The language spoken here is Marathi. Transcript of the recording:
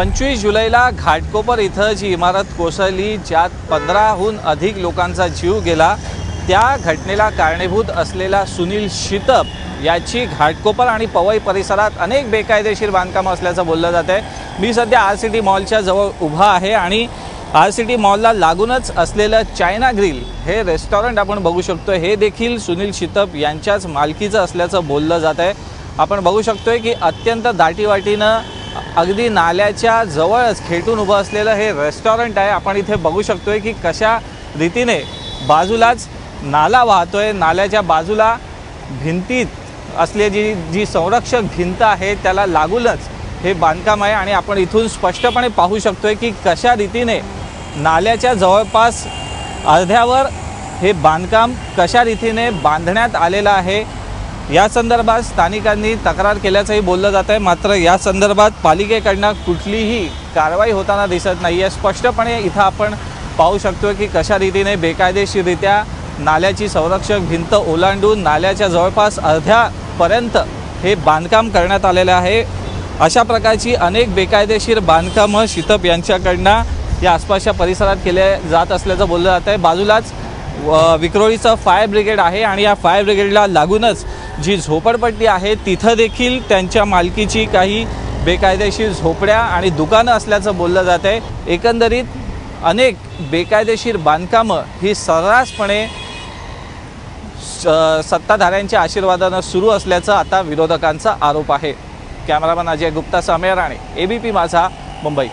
पंचवीस जुलैला घाटकोपर इथं जी इमारत कोसळली ज्यात पंधराहून अधिक लोकांचा जीव गेला. त्या घटनेला कारणीभूत असलेला सुनील शितप याची घाटकोपर आणि पवई परिसरात अनेक बेकायदेशीर बांधकामं असल्याचं बोललं जात आहे मी सध्या आर सी टी मॉलच्या जवळ उभा आहे आणि आर सी टी मॉलला लागूनच असलेलं चायना ग्रिल हे रेस्टॉरंट आपण बघू शकतो हे देखील सुनील शितप यांच्याच मालकीचं असल्याचं बोललं जात आहे आपण बघू शकतोय की अत्यंत दाटीवाटीनं अगदी नाल्याच्या जवळच खेटून उभं असलेलं हे रेस्टॉरंट आहे. आपण इथे बघू शकतोय की कशा रीतीने बाजूलाच नाला वाहतोय. नाल्याच्या बाजूला भिंतीत असलेली जी जी संरक्षक भिंत आहे त्याला लागूनच हे बांधकाम आहे. आणि आपण इथून स्पष्टपणे पाहू शकतोय की कशा रीतीने नाल्याच्या जवळपास अर्ध्यावर हे बांधकाम कशा रीतीने बांधण्यात आलेलं आहे. या संदर्भात स्थानिकांनी तक्रार केल्याचंही बोललं जात आहे मात्र या संदर्भात पालिकेकडनं कुठलीही कारवाई होताना दिसत नाही आहे स्पष्टपणे इथं आपण पाहू शकतो की कशा रीतीने बेकायदेशीररित्या नाल्याची संरक्षक भिंत ओलांडून नाल्याच्या जवळपास अर्ध्यापर्यंत हे बांधकाम करण्यात आलेलं आहे. अशा प्रकारची अनेक बेकायदेशीर बांधकामं शितप यांच्याकडनं या आसपासच्या परिसरात केले जात असल्याचं बोललं जात आहे बाजूलाच विक्रोळीचं फायर ब्रिगेड आहे आणि या फायर ब्रिगेडला लागूनच जी झोपडपट्टी आहे तिथं देखील त्यांच्या मालकीची काही बेकायदेशीर झोपड्या आणि दुकानं असल्याचं बोललं जात आहे. एकंदरीत अनेक बेकायदेशीर बांधकामं ही सर्रासपणे स- सत्ताधाऱ्यांच्या आशीर्वादानं सुरू असल्याचं आता विरोधकांचा आरोप आहे. Cameraman Ajay Gupta Samer Rane ABP Majha Mumbai.